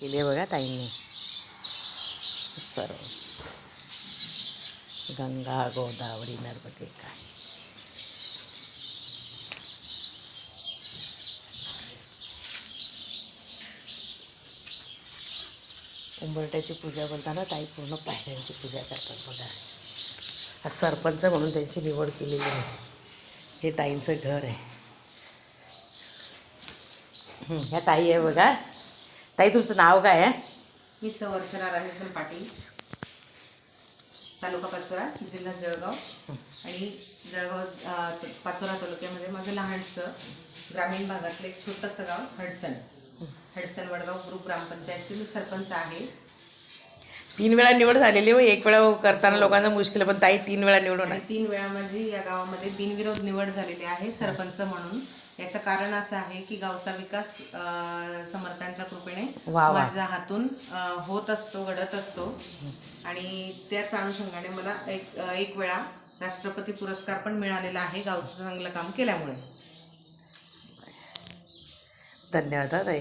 केली आहे बघा ताईंनी. सर्व. गंगा गोदावरी नर्मदे काय. उंबरट्याची पूजा बोलताना ताई पूर्ण पायऱ्यांची पूजा करतात बघा. हा सरपंच म्हणून त्यांची निवड केलेली आहे. हे ताईंचं घर आहे. ह्या ताई आहे बघा. ताई तुमचं नाव काय आहे? मी संवर्चना राजेंद्र पाटील तालुका पाचोरा जिल्हा जळगाव. आणि जळगाव पाचोरा तालुक्यामध्ये माझं लहानसं ग्रामीण भागातलं एक छोटंसं गाव हडसन. हडसन वडगाव ग्रुप ग्रामपंचायतचे मी सरपंच आहे. तीन वेळा निवड झालेली व एक वेळा करताना लोकांना मुश्किल आहे, पण ताई तीन वेळा निवडून आणि तीन वेळा माझी या गावामध्ये बिनविरोध निवड झालेली आहे सरपंच म्हणून. याचं कारण असं आहे की गावचा विकास समर्थांच्या कृपेने. माझ्या हातून होत असतो घडत असतो. आणि त्याच अनुषंगाने मला एक एक वेळा राष्ट्रपती पुरस्कार पण मिळालेला आहे गावचं चांगलं काम केल्यामुळे. धन्यवाद ताई.